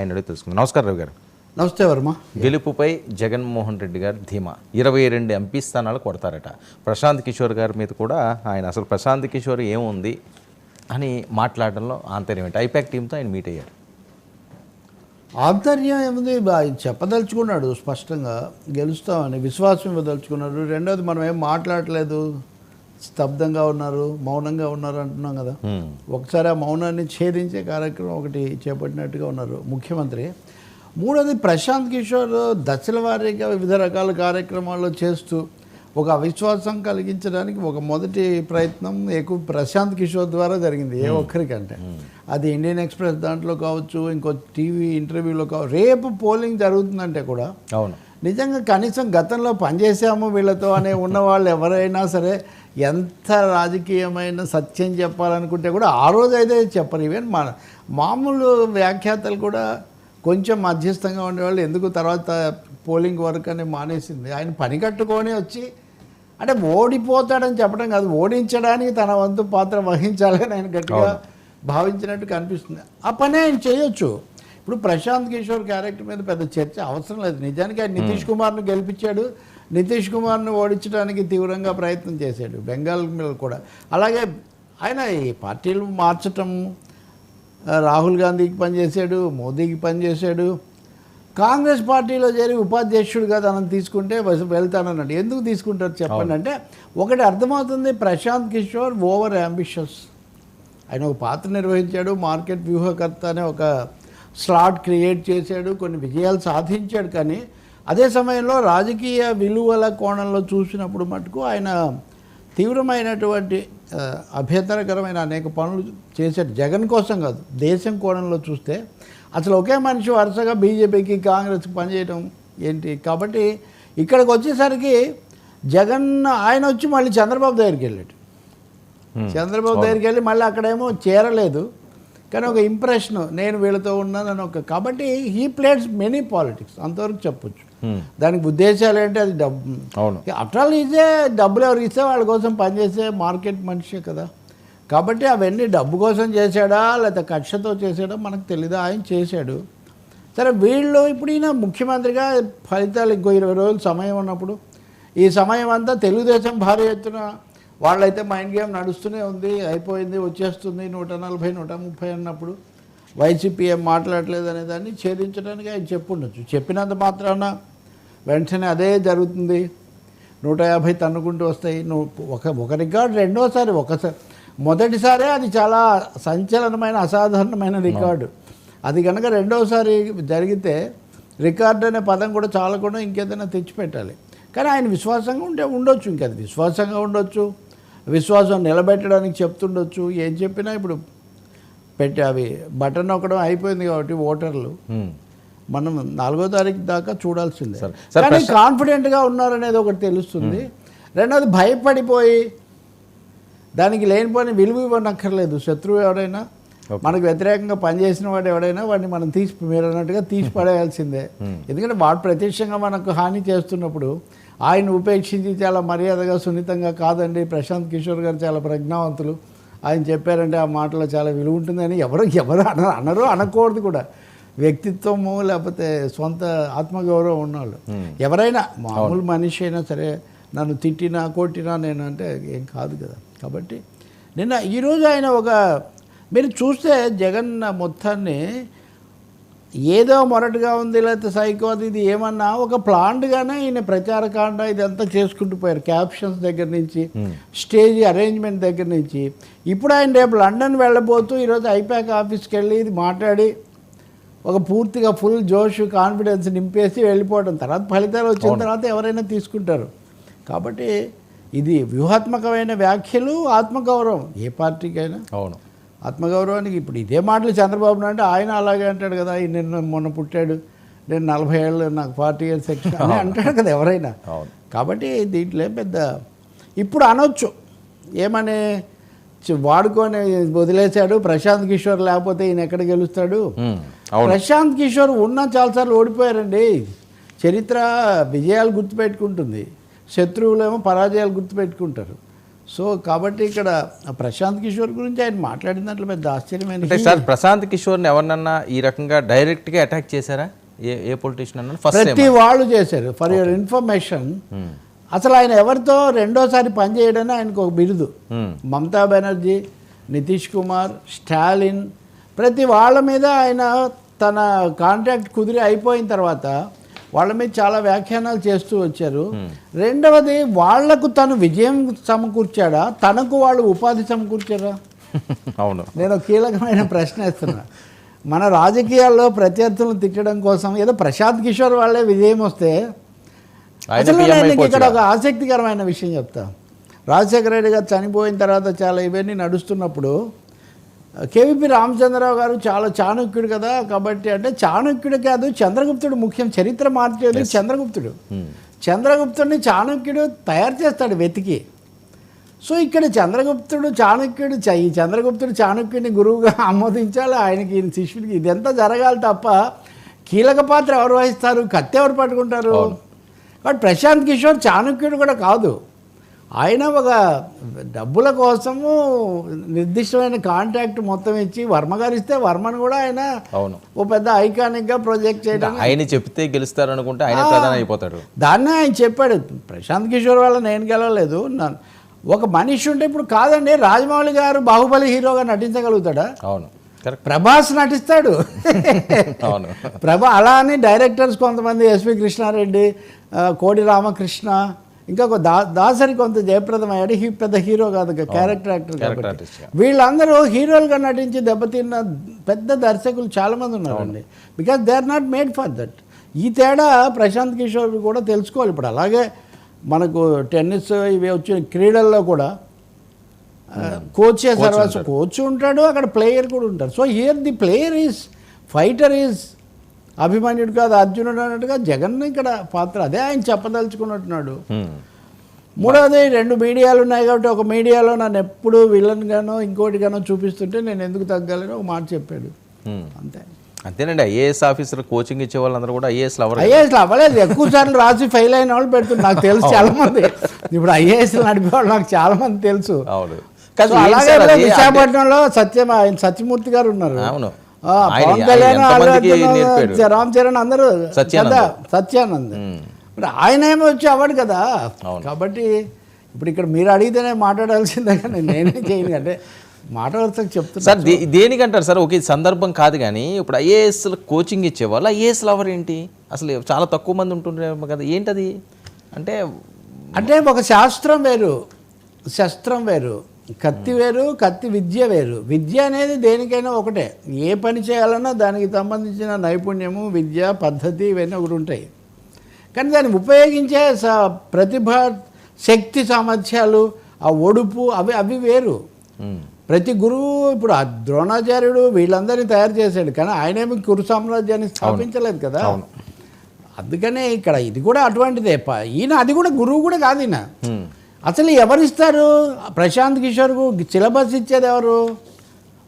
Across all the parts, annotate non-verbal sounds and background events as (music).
ఆయన తెలుసుకుందాం. నమస్కారం రవి గారు. నమస్తే వర్మ. గెలుపుపై జగన్మోహన్ రెడ్డి గారి ధీమా. ఇరవై రెండు ఎంపీ స్థానాలు కొడతారట. ప్రశాంత్ కిషోర్ గారి మీద కూడా ఆయన అసలు ప్రశాంత్ కిషోర్ ఏముంది అని మాట్లాడడంలో ఆంతర్యం ఏంటి? ఐపాక్ టీంతో ఆయన మీట్ అయ్యారు. ఆంతర్యం ఏముంది? ఆయన చెప్పదలుచుకున్నాడు స్పష్టంగా. గెలుస్తామని విశ్వాసం ఇవ్వదలుచుకున్నాడు. రెండోది మనం ఏం మాట్లాడలేదు? స్తబ్దంగా ఉన్నారు మౌనంగా ఉన్నారు అంటున్నాం కదా. ఒకసారి ఆ మౌనాన్ని ఛేదించే కార్యక్రమం ఒకటి చేపట్టినట్టుగా ఉన్నారు ముఖ్యమంత్రి. మూడోది ప్రశాంత్ కిషోర్ దశల వారీగా వివిధ రకాల కార్యక్రమాలు చేస్తూ ఒక అవిశ్వాసం కలిగించడానికి ఒక మొదటి ప్రయత్నం ఎక్కువ ప్రశాంత్ కిషోర్ ద్వారా జరిగింది ఏ ఒక్కరికంటే. అది ఇండియన్ ఎక్స్ప్రెస్ దాంట్లో కావచ్చు ఇంకో టీవీ ఇంటర్వ్యూలో కావచ్చు రేపు పోలింగ్ జరుగుతుందంటే కూడా అవును. నిజంగా కనీసం గతంలో పనిచేసాము వీళ్ళతో అనే ఉన్న వాళ్ళు ఎవరైనా సరే ఎంత రాజకీయమైన సత్యం చెప్పాలనుకుంటే కూడా ఆ రోజు అయితే చెప్పరు. ఈవెన్ మా మామూలు వ్యాఖ్యాతలు కూడా కొంచెం మధ్యస్థంగా ఉండేవాళ్ళు. ఎందుకు తర్వాత పోలింగ్ వర్క్ అని మానేసింది? ఆయన పని కట్టుకొని వచ్చి అంటే ఓడిపోతాడని చెప్పడం కాదు. ఓడించడానికి తన వంతు పాత్ర వహించాలని ఆయన గట్టిగా భావించినట్టు కనిపిస్తుంది. ఆ పని ఆయన చేయొచ్చు. ఇప్పుడు ప్రశాంత్ కిషోర్ క్యారెక్టర్ మీద పెద్ద చర్చ అవసరం లేదు. నిజానికి ఆయన నితీష్ కుమార్ను గెలిపించాడు. నితీష్ కుమార్ను ఓడించడానికి తీవ్రంగా ప్రయత్నం చేశాడు బెంగాల్ మీద కూడా. అలాగే ఆయన ఈ పార్టీలు మార్చటం రాహుల్ గాంధీకి పనిచేశాడు మోదీకి పనిచేశాడు. కాంగ్రెస్ పార్టీలో చేరి ఉపాధ్యక్షుడిగా తనను తీసుకుంటే వెళ్తానన్నాడు. ఎందుకు తీసుకుంటారు చెప్పండి అంటే ఒకటి అర్థమవుతుంది ప్రశాంత్ కిషోర్ ఓవర్ అంబిషియస్. ఆయన ఒక పాత్ర నిర్వహించాడు మార్కెట్ వ్యూహకర్త అనే ఒక స్లాట్ క్రియేట్ చేశాడు కొన్ని విజయాలు సాధించాడు కానీ అదే సమయంలో రాజకీయ విలువల కోణంలో చూసినప్పుడు మటుకు ఆయన తీవ్రమైనటువంటి అభ్యంతరకరమైన అనేక పనులు చేశాడు. జగన్ కోసం కాదు దేశం కోణంలో చూస్తే అసలు ఒకే మనిషి వరుసగా బీజేపీకి కాంగ్రెస్కి పనిచేయడం ఏంటి? కాబట్టి ఇక్కడికి వచ్చేసరికి జగన్ ఆయన వచ్చి మళ్ళీ చంద్రబాబు దగ్గరికి వెళ్ళాడు. చంద్రబాబు దగ్గరికి వెళ్ళి మళ్ళీ అక్కడేమో చేరలేదు. కానీ ఒక ఇంప్రెషన్ నేను వీళ్ళతో ఉన్నానని ఒక కాబట్టి హీ ప్లేట్స్ మెనీ పాలిటిక్స్ అంతవరకు చెప్పొచ్చు. హ్మ్. దానికి ఉద్దేశాలు ఏంటి? అది డబ్బు అవును. అట్రాల్ ఇదే డబ్బులు ఎవరికి ఇస్తే వాళ్ళ కోసం పనిచేసే మార్కెట్ మనిషే కదా. కాబట్టి అవన్నీ డబ్బు కోసం చేశాడా లేకపోతే కక్షతో చేశాడా మనకు తెలీదు? ఆయన చేశాడు. సరే వీళ్ళు ఇప్పుడు ఈయన ముఖ్యమంత్రిగా ఫలితాలు ఇంకో ఇరవై రోజులు సమయం ఉన్నప్పుడు ఈ సమయం అంతా తెలుగుదేశం భారీ ఎత్తున వాళ్ళైతే మైండ్ గేమ్ నడుస్తూనే ఉంది అయిపోయింది వచ్చేస్తుంది నూట నలభై నూట ముప్పై అన్నప్పుడు. వైసీపీ ఏం మాట్లాడలేదు అనే దాన్ని ఛేదించడానికి ఆయన చెప్పుండొచ్చు. చెప్పినంత మాత్రాన వెంటనే అదే జరుగుతుంది. నూట యాభై తన్నుకుంటూ వస్తాయి. నువ్వు ఒక ఒక రికార్డు రెండోసారి ఒకసారి మొదటిసారే అది చాలా సంచలనమైన అసాధారణమైన రికార్డు. అది కనుక రెండోసారి జరిగితే రికార్డు అనే పదం కూడా చాలకుండా ఇంకేదైనా తెచ్చిపెట్టాలి. కానీ ఆయన విశ్వాసంగా ఉంటే ఉండొచ్చు ఇంకది విశ్వాసంగా ఉండొచ్చు. విశ్వాసం నిలబెట్టడానికి చెప్తుండొచ్చు. ఏం చెప్పినా ఇప్పుడు పెట్టి అవి బటన్ నొక్కడం అయిపోయింది కాబట్టి ఓటర్లు. మనం నాలుగో తారీఖు దాకా చూడాల్సిందే. కానీ కాన్ఫిడెంట్గా ఉన్నారనేది ఒకటి తెలుస్తుంది. రెండోది భయపడిపోయి దానికి లేనిపోయిన విలువ ఇవ్వనక్కర్లేదు. శత్రువు ఎవడైనా మనకు వ్యతిరేకంగా పనిచేసిన వాడు ఎవడైనా వాడిని మనం తీసి మీరు అన్నట్టుగా తీసి పడేయాల్సిందే. ఎందుకంటే వాడు ప్రత్యక్షంగా మనకు హాని చేస్తున్నప్పుడు ఆయన ఉపేక్షించి చాలా మర్యాదగా సున్నితంగా కాదండి. ప్రశాంత్ కిషోర్ గారు చాలా ప్రజ్ఞావంతులు. ఆయన చెప్పారంటే ఆ మాటలో చాలా విలువ ఉంటుందని ఎవరు ఎవరు అన అనరు అనకూడదు కూడా. వ్యక్తిత్వము లేకపోతే సొంత ఆత్మగౌరవం ఉన్నవాళ్ళు. ఎవరైనా మామూలు మనిషి అయినా సరే నన్ను తిట్టినా కొట్టినా నేను అంటే ఏం కాదు కదా. కాబట్టి నిన్న ఈరోజు ఆయన ఒక మీరు చూస్తే జగన్ మొత్తాన్ని ఏదో మొరటుగా ఉంది లేకపోతే సైకో అది ఇది ఏమన్నా ఒక ప్లాంట్గానే ఈయన ప్రచారకాండ ఇదంతా చేసుకుంటూ పోయారు. క్యాప్షన్స్ దగ్గర నుంచి స్టేజ్ అరేంజ్మెంట్ దగ్గర నుంచి. ఇప్పుడు ఆయన రేపు లండన్ వెళ్ళబోతూ ఈరోజు ఐపాక్ ఆఫీస్కి వెళ్ళి ఇది మాట్లాడి ఒక పూర్తిగా ఫుల్ జోష్ కాన్ఫిడెన్స్ నింపేసి వెళ్ళిపోవడం. తర్వాత ఫలితాలు వచ్చిన తర్వాత ఎవరైనా తీసుకుంటారు. కాబట్టి ఇది వ్యూహాత్మకమైన వ్యాఖ్యలు ఆత్మగౌరవం ఏ పార్టీకైనా. అవును. ఆత్మగౌరవానికి ఇప్పుడు ఇదే మాటలు చంద్రబాబు నాయుడు అంటే ఆయన అలాగే అంటాడు కదా "ఈ నిన్న మొన్న పుట్టాడు నేను నలభై ఏళ్ళు నాకు ఫార్టీ ఇయర్స్ ఎక్స్ట్రా అని అంటాడు కదా ఎవరైనా. కాబట్టి దీంట్లో ఏం పెద్ద ఇప్పుడు అనొచ్చు. ఏమని వాడుకొని వదిలేశాడు ప్రశాంత్ కిషోర్ లేకపోతే ఈయన ఎక్కడ గెలుస్తాడు? ప్రశాంత్ కిషోర్ ఉన్న చాలాసార్లు ఓడిపోయారండి. చరిత్ర విజయాలు గుర్తుపెట్టుకుంటుంది. శత్రువులేమో పరాజయాలు గుర్తుపెట్టుకుంటారు. సో కాబట్టి ఇక్కడ ప్రశాంత్ కిషోర్ గురించి ఆయన మాట్లాడిన దాంట్లో పెద్ద ఆశ్చర్యమైన సార్ ప్రశాంత్ కిషోర్ని ఎవరినన్నా ఈ రకంగా డైరెక్ట్గా అటాక్ చేశారా? ఏ ఏ పొలిటీషియన్ అన్నా ఫస్ట్ ప్రతి వాళ్ళు చేశారు. ఫర్ యువర్ ఇన్ఫర్మేషన్ అసలు ఆయన ఎవరితో రెండోసారి పనిచేయడని ఆయనకు ఒక బిరుదు. మమతా బెనర్జీ నితీష్ కుమార్ స్టాలిన్ ప్రతి వాళ్ళ మీద ఆయన తన కాంట్రాక్ట్ కుదిరి అయిపోయిన తర్వాత వాళ్ళ మీద చాలా వ్యాఖ్యానాలు చేస్తూ వచ్చారు. రెండవది వాళ్ళకు తను విజయం సమకూర్చాడా? తనకు వాళ్ళు ఉపాధి సమకూర్చారా? (laughs) అవును. నేను కీలకమైన ప్రశ్న వేస్తున్నా. మన రాజకీయాల్లో ప్రత్యర్థులను తిట్టడం కోసం ఏదో ప్రశాంత్ కిషోర్ వాళ్ళే విజయం వస్తే అసలు నేను ఇక్కడ ఒక ఆసక్తికరమైన విషయం చెప్తా. రాజశేఖర రెడ్డి గారు చనిపోయిన తర్వాత చాలా ఇవన్నీ నడుస్తున్నప్పుడు కేవీపీ రామచంద్రరావు గారు చాలా చాణక్యుడు కదా కాబట్టి అంటే చాణక్యుడు కాదు చంద్రగుప్తుడు ముఖ్యం చరిత్ర మార్చేది చంద్రగుప్తుడు. చంద్రగుప్తుడిని చాణక్యుడు తయారు చేస్తాడు వెతికి. సో ఇక్కడ చంద్రగుప్తుడు చాణక్యుడు చ- ఈ చంద్రగుప్తుడు చాణక్యుడిని గురువుగా (laughs) ఆమోదించాలి. ఆయనకి ఈయన శిష్యుడికి ఇదంతా జరగాలి తప్ప కీలక పాత్ర ఎవరు వహిస్తారు? కత్తి ఎవరు పట్టుకుంటారు? కాబట్టి ప్రశాంత్ కిషోర్ చాణక్యుడు కూడా కాదు. ఆయన ఒక డబ్బుల కోసము నిర్దిష్టమైన కాంట్రాక్ట్ మొత్తం ఇచ్చి వర్మ గారు ఇస్తే వర్మను కూడా ఆయన అవును. ఓ పెద్ద ఐకానిక్గా ప్రొజెక్ట్ చేయడం ఆయన చెప్తే గెలుస్తారు అనుకుంటే ఆయన ప్రధాన అయిపోతాడు. దాన్నే ఆయన చెప్పాడు. ప్రశాంత్ కిషోర్ వల్ల నేను గెలవలేదు. ఒక మనిషి ఉంటే ఇప్పుడు కాదండి రాజమౌళి గారు బాహుబలి హీరోగా నటించగలుగుతాడా? అవును. ప్రభాస్ నటిస్తాడు. అవును. ప్రభా అలా అని డైరెక్టర్స్ కొంతమంది ఎస్వి కృష్ణారెడ్డి కోడి రామకృష్ణ ఇంకా ఒక దా దాసరి కొంత జయప్రదం అయ్యాడు హీ పెద్ద హీరో కాదు క్యారెక్టర్ యాక్టర్ క్యారెక్టర్ కాబట్టి. వీళ్ళందరూ హీరోలుగా నటించి దెబ్బతిన్న పెద్ద దర్శకులు చాలామంది ఉన్నారండి. Because they are not made for that ఈ తేడా ప్రశాంత్ కిషోర్ కూడా తెలుసుకోవాలి. ఇప్పుడు అలాగే మనకు టెన్నిస్ ఇవి వచ్చిన క్రీడల్లో కూడా కోచ్ చేస్తారు కోచ్ ఉంటాడు అక్కడ ప్లేయర్ కూడా ఉంటారు. So here the player is fighter is అభిమన్యుడు కాదు అర్జునుడు అన్నట్టుగా జగన్ ఇక్కడ పాత్ర. అదే ఆయన చెప్పదలుచుకున్నట్టున్నాడు. మూడవది రెండు మీడియాలు ఉన్నాయి కాబట్టి ఒక మీడియాలో నన్ను ఎప్పుడు విలన్ గానో ఇంకోటి గానో చూపిస్తుంటే నేను ఎందుకు తగ్గాలని ఒక మాట చెప్పాడు. అంతే. అంతేనండి ఐఏఎస్ ఆఫీసర్ కోచింగ్ ఇచ్చే వాళ్ళందరూ కూడా ఐఏఎస్ ఐఏఎస్లు అవ్వలేదు ఎక్కువ సార్లు రాసి ఫెయిల్ అయిన వాళ్ళు పెడుతున్నారు. నాకు తెలుసు చాలా మంది ఇప్పుడు ఐఏఎస్లు నడిపే వాళ్ళు నాకు చాలా మంది తెలుసు. అవును. అలాగే? విశాఖపట్నంలో సత్యం ఆయన సత్యమూర్తి గారు ఉన్నారు. అవును. పవన్ కళ్యాణ్? రామ్ చరణ్ అందరూ సత్యానంద్. సత్యానంద్. ఇప్పుడు ఆయన ఏమో వచ్చి అవ్వడు కదా. కాబట్టి ఇప్పుడు ఇక్కడ మీరు అడిగితేనే మాట్లాడాల్సిందే కానీ నేనే చేయను అంటే మాట వరుసకు చెప్తున్నా సార్ దేనికంటారు సార్ ఒక సందర్భం కాదు కానీ ఇప్పుడు ఐఏఎస్ కోచింగ్ ఇచ్చేవాళ్ళు ఐఏఎస్ లవర్ ఏంటి అసలు చాలా తక్కువ మంది ఉంటుండ్రేమో కదా ఏంటది అంటే అంటే ఒక శాస్త్రం వేరు శస్త్రం వేరు కత్తి వేరు కత్తి విద్య వేరు. విద్య అనేది దేనికైనా ఒకటే. ఏ పని చేయాలన్నా దానికి సంబంధించిన నైపుణ్యము విద్య పద్ధతి ఇవన్నీ ఒకటి ఉంటాయి. కానీ దాన్ని ఉపయోగించే ప్రతిభ శక్తి సామర్థ్యాలు ఆ ఒడుపు అవి అవి వేరు. ప్రతి గురువు ఇప్పుడు ఆ ద్రోణాచార్యుడు వీళ్ళందరినీ తయారు చేశాడు. కానీ ఆయనేమి కురు సామ్రాజ్యాన్ని స్థాపించలేదు కదా? అందుకనే ఇక్కడ ఇది కూడా అటువంటిదే. ఈయన అది కూడా గురువు కూడా కాదు ఈయన. అసలు ఎవరిస్తారు? ప్రశాంత్ కిషోర్కు సిలబస్ ఇచ్చేది ఎవరు?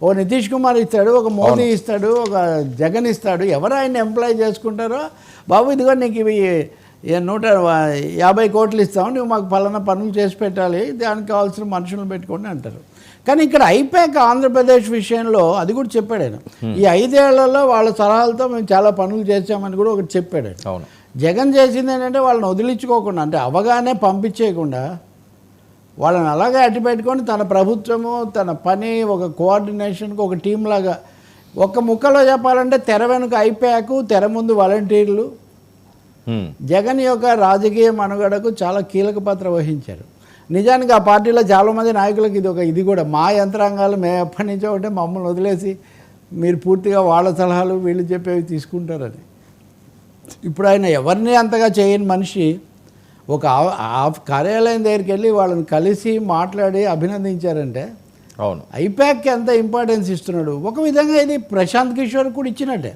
ఓ నితీష్ కుమార్ ఇస్తాడు ఒక మోదీ ఇస్తాడు ఒక జగన్ ఇస్తాడు. ఎవరు ఆయన ఎంప్లాయ్ చేసుకుంటారో? బాబు ఇదిగో నీకు ఇవి నూట యాభై కోట్లు ఇస్తాం నువ్వు మాకు పలానా పనులు చేసి పెట్టాలి దానికి కావాల్సిన మనుషులను పెట్టుకోండి అంటారు. కానీ ఇక్కడ అయిపోయాక ఆంధ్రప్రదేశ్ విషయంలో అది కూడా చెప్పాడు ఆయన. ఈ ఐదేళ్ళలో వాళ్ళ సలహాలతో మేము చాలా పనులు చేసామని కూడా ఒకటి చెప్పాడు జగన్ చేసింది ఏంటంటే వాళ్ళని వదిలించుకోకుండా అంటే అవగానే పంపించేయకుండా వాళ్ళని అలాగే అట్టి పెట్టుకొని తన ప్రభుత్వము తన పని ఒక కోఆర్డినేషన్కి ఒక టీం లాగా ఒక ముక్కలో చెప్పాలంటే తెర వెనుక అయిపోయాకు తెర ముందు వాలంటీర్లు. జగన్ యొక్క రాజకీయ మనుగడకు చాలా కీలక పాత్ర వహించారు. నిజానికి ఆ పార్టీలో చాలామంది నాయకులకు ఇది ఒక ఇది కూడా మా యంత్రాంగాలు మేము ఎప్పటి నుంచో ఉంటే మమ్మల్ని వదిలేసి మీరు పూర్తిగా వాళ్ళ సలహాలు వీళ్ళు చెప్పేవి తీసుకుంటారని. ఇప్పుడు ఆయన ఎవరిని అంతగా చేయని మనిషి ఒక కార్యాలయం దగ్గరికి వెళ్ళి వాళ్ళని కలిసి మాట్లాడి అభినందించారంటే అవును. ఐపాక్కి ఎంత ఇంపార్టెన్స్ ఇస్తున్నాడు? ఒక విధంగా ఇది ప్రశాంత్ కిషోర్ కూడా ఇచ్చినట్టే.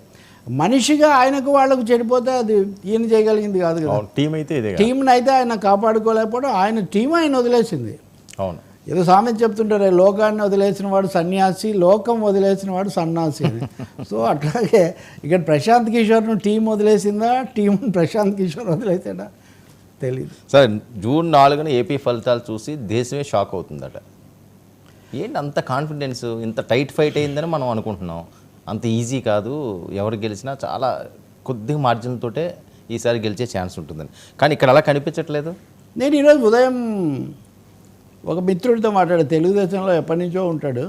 మనిషిగా ఆయనకు వాళ్ళకు చెడిపోతే అది ఈయన చేయగలిగింది కాదు కదా. టీం అయితే ఇదే. టీంని అయితే ఆయన కాపాడుకోలేకపోవడం ఆయన టీం ఆయన వదిలేసింది. అవును. ఏదో సామెత చెప్తుంటారు లోకాన్ని వదిలేసిన వాడు సన్యాసి లోకం వదిలేసిన వాడు సన్యాసి (laughs) సో అట్లాగే ఇక్కడ ప్రశాంత్ కిషోర్ను టీం వదిలేసిందా? టీం ప్రశాంత్ కిషోర్ వదిలేసాడా తెలియదు సార్ జూన్ నాలుగున ఏపీ ఫలితాలు చూసి దేశమే షాక్ అవుతుందట. ఏంటి అంత కాన్ఫిడెన్స్ ఇంత టైట్ ఫైట్ అయిందని మనం అనుకుంటున్నాం. అంత ఈజీ కాదు ఎవరు గెలిచినా చాలా కొద్దిగా మార్జిన్ తోటే ఈసారి గెలిచే ఛాన్స్ ఉంటుందని. కానీ ఇక్కడ అలా కనిపించట్లేదు? నేను ఈరోజు ఉదయం ఒక మిత్రుడితో మాట్లాడా తెలుగుదేశంలో ఎప్పటి నుంచో ఉంటాడు.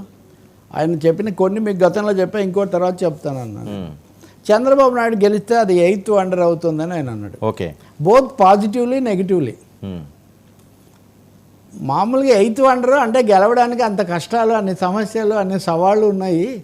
ఆయన చెప్పిన కొన్ని మీకు గతంలో చెప్పా ఇంకో తర్వాత చెప్తానన్నాను. చంద్రబాబు నాయుడు గెలిస్తే అది ఎయిత్ వండర్ అవుతుందని ఆయన అన్నాడు. ఓకే. Both positively negatively. మ్మ్. మామూలుగా ఎయిత్ వండర్ అంటే గెలవడానికి అంత కష్టాలు అన్ని సమస్యలు అన్ని సవాళ్ళు ఉన్నాయి.